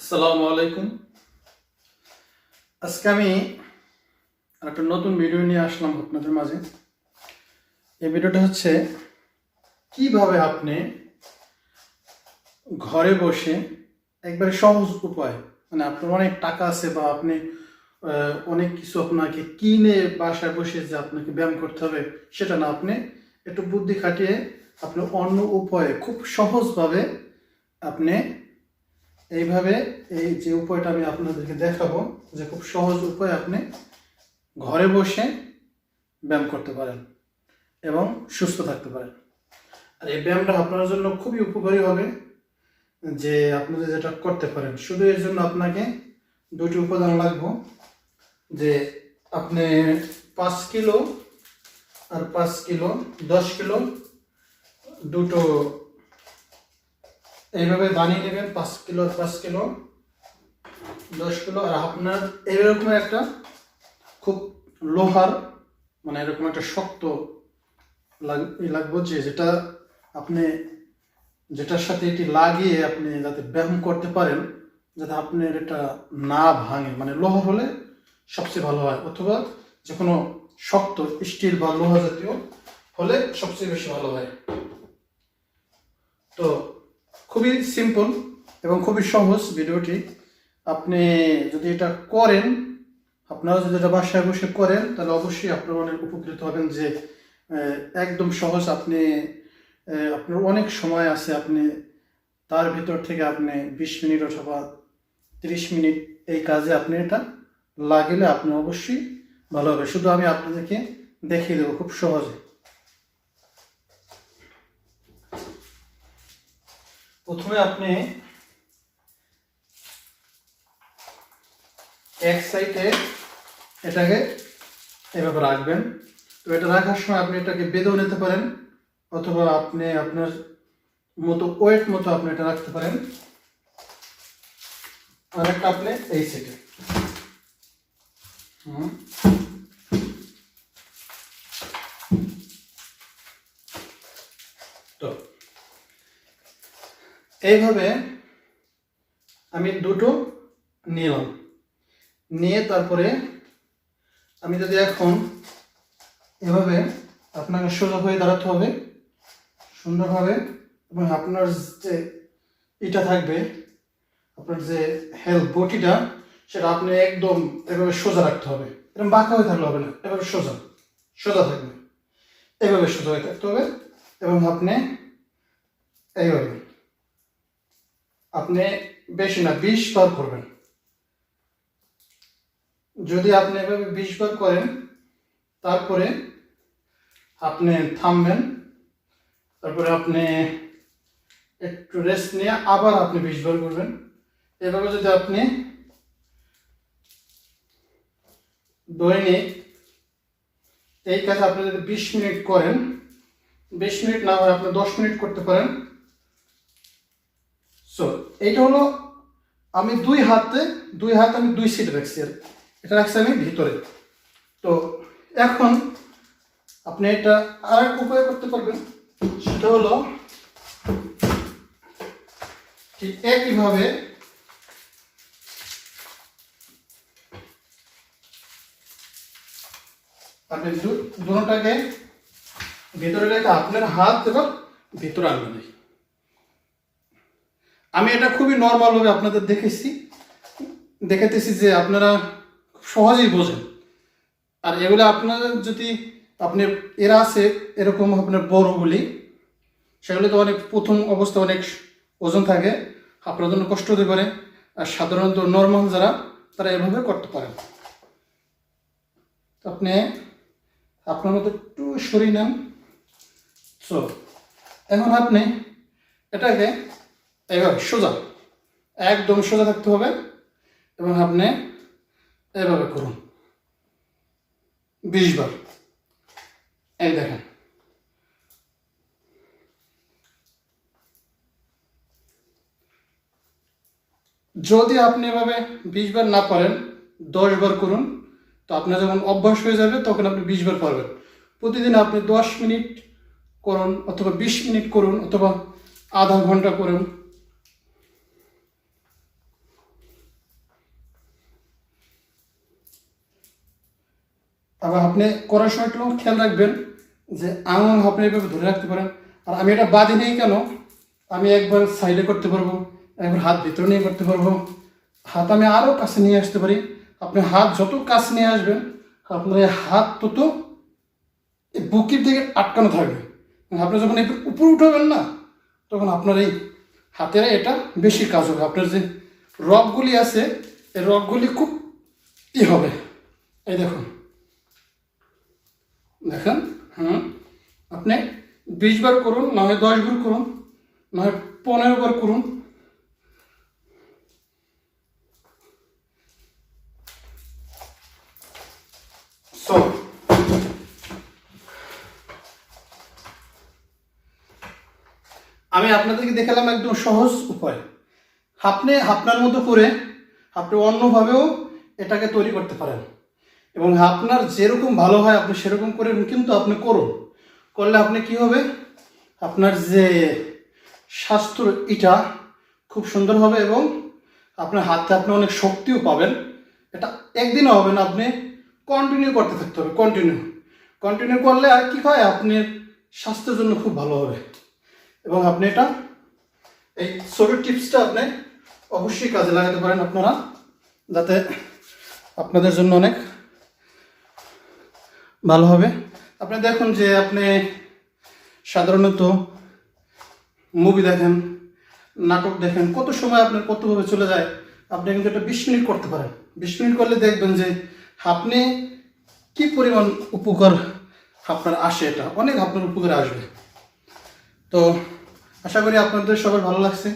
আসসালামু আলাইকুম। আজকে আমি একটা নতুন ভিডিও নিয়ে আসলাম আপনাদের মাঝে। এই ভিডিওটা হচ্ছে কীভাবে আপনি ঘরে বসে একবারে সহজ উপায় মানে আপনার অনেক টাকা আছে বা আপনি অনেক কিছু আপনাকে কিনে বাসায় বসে যে আপনাকে ব্যায়াম করতে হবে, সেটা না, আপনি একটু বুদ্ধি খাটিয়ে আপনি অন্য উপায়ে খুব সহজভাবে আপনি এইভাবে এই যে উপায়টা আমি আপনাদেরকে দেখাবো যে খুব সহজ উপায় আপনি ঘরে বসে ব্যায়াম করতে পারেন এবং সুস্থ থাকতে পারেন। আর এই ব্যায়ামটা আপনার জন্য খুবই উপকারী হবে যে আপনি যে যেটা করতে পারেন। শুধু এর জন্য আপনাকে দুটি উপাদান লাগবে, যে আপনি পাঁচ কিলো আর পাঁচ কিলো, দশ কিলো দুটো এইভাবে বানিয়ে নেবেন, পাঁচ কিলো পাঁচ কিলো, দশ কিলো। আর আপনার এইরকম একটা খুব লোহার মানে এরকম একটা শক্ত লাগবে যে যেটা আপনি, যেটার সাথে এটি লাগিয়ে আপনি যাতে ব্যায়াম করতে পারেন, যাতে আপনার এটা না ভাঙে। মানে লোহা হলে সবচেয়ে ভালো হয়। অথবা যে কোনো শক্ত স্টিল বা লোহা জাতীয় হলে সবচেয়ে বেশি ভালো হয়। তো খুবই সিম্পল এবং খুবই সহজ ভিডিওটি। আপনি যদি এটা করেন আপনারা যদি এটা বাসায় বসে করেন, তাহলে অবশ্যই আপনারা অনেক উপকৃত হবেন যে একদম সহজ আপনি আপনার অনেক সময় আছে আপনি, তার ভিতর থেকে আপনি বিশ মিনিট অথবা তিরিশ মিনিট এই কাজে আপনি এটা লাগিলে আপনি অবশ্যই ভালো হবে। শুধু আমি আপনাদেরকে দেখিয়ে দেবো খুব সহজে। প্রথমে আপনি এক সাইডে এটাকে এভাবে রাখবেন। তো এটা রাখার সময় আপনি এটাকে বেঁধেও নিতে পারেন, অথবা আপনি আপনার মতো ওয়েট মতো আপনি এটা রাখতে পারেন। আর একটা আপনি এই সাইডে। হুম। এইভাবে আমি দুটো নিলাম। নিয়ে তারপরে আমি যদি এখন এভাবে আপনাকে সোজা হয়ে দাঁড়াতে হবে, সুন্দরভাবে এবং আপনার যে এটা থাকবে, আপনার যে হেলথ বটিটা, সেটা আপনি একদম এভাবে সোজা রাখতে হবে। এরকম বাঁকা হয়ে থাকলে হবে না, এভাবে সোজা সোজা থাকবে। এভাবে সোজা হয়ে থাকতে হবে এবং আপনি এইভাবে আপনি বেশি না, বিশ বার করবেন। যদি আপনি এভাবে বিশ বার করেন, তারপরে আপনি থামবেন, তারপরে আপনি একটু রেস্ট নিয়ে আবার আপনি বিশ বার করবেন। এভাবে যদি আপনি দৈনিক এই কাজ আপনি যদি বিশ মিনিট করেন, বিশ মিনিট না হয় আপনি দশ মিনিট করতে পারেন সো এইটা হলো আমি দুই হাতে, দুই হাত আমি দুই সিট রাখছি আর এটা রাখছি আমি ভিতরে তো এখন আপনি এটা আর এক উপায় করতে পারবেন, সেটা হলো ঠিক একইভাবে আপনি দু- দুটোটাকে ভিতরে রেখে আপনার হাত এবার ভিতরে আনবেন। আমি এটা খুবই নর্মালভাবে আপনাদের দেখেছি। দেখাতেছি যে আপনারা সহজেই বোঝেন। আর এগুলো আপনারা যদি আপনি, এরা আছে এরকম আপনার বড়গুলি সেগুলো তো অনেক প্রথম অবস্থা অনেক ওজন থাকে আপনার জন্য কষ্ট হতে পারে। আর সাধারণত নর্মাল যারা, তারা এভাবে করতে পারেন। আপনি, আপনার মতো একটু সরিয়ে নেন। সো এখন আপনি এটাকে এইভাবে সোজা। একদম সোজা থাকতে হবে এবং আপনি এভাবে করুন। বিশ বার। এই দেখেন। যদি আপনি এভাবে বিশ বার না পারেন, দশ বার করুন, তো আপনার যখন অভ্যাস হয়ে যাবে, তখন আপনি বিশ বার পারবেন। প্রতিদিন আপনি দশ মিনিট করুন অথবা বিশ মিনিট করুন অথবা আধা ঘণ্টা করুন। আবার আপনি করার সময় একটু খেয়াল রাখবেন যে আঙুল আপনি এভাবে ধরে রাখতে পারেন। আর আমি এটা বাদি নেই কেন? আমি একবার সাইডে করতে পারব, একবার হাত ভিতরে নিয়ে করতে পারব। হাত আমি আরও কাছে নিয়ে আসতে পারি। আপনি হাত যত কাছে নিয়ে আসবেন, আপনার এই হাত তত এই বুকের দিকে আটকানো থাকবে। আপনি যখন একটু উপরে উঠাবেন না, তখন আপনার এই হাতের এটা বেশি কাজ হবে। আপনার যে রগগুলি আছে, এই রগগুলি খুব ই হবে। এই দেখুন। দেখেন হুম আপনি বিশ বার করুন না হয় দশ বার করুন না হয় পনেরো বার করুন। আমি আপনাদেরকে দেখালাম একদম সহজ উপায়। আপনি আপনার মতো করে আপনি অন্যভাবেও এটাকে তৈরি করতে পারেন। এবং আপনার যেরকম ভালো হয় আপনি সেরকম করে কিন্তু আপনি করুন। করলে আপনি কি হবে? আপনার যে স্বাস্থ্য এটা খুব সুন্দর হবে এবং আপনার হাতে আপনি অনেক শক্তিও পাবেন। এটা একদিনও হবে না, আপনি কন্টিনিউ করতে থাকতে হবে কন্টিনিউ কন্টিনিউ করলে আর কি হয়? আপনি স্বাস্থ্যের জন্য খুব ভালো হবে। এবং আপনি এটা, এই ছোটো টিপসটা আপনি অবশ্যই কাজে লাগাতে পারেন আপনারা, যাতে আপনাদের জন্য অনেক ভালো হবে। আপনি দেখুন যে আপনি সাধারণত মুভি দেখেন, নাটক দেখেন, কত সময় আপনার কতভাবে চলে যায়, আপনি কিন্তু এটা বিশ মিনিট করতে পারেন। বিশ মিনিট করলে দেখবেন যে আপনি কি পরিমাণ উপকার আপনার আসে এটা, অনেক আপনার উপকারে আসবে। তো আশা করি আপনাদের সবার ভালো লাগছে।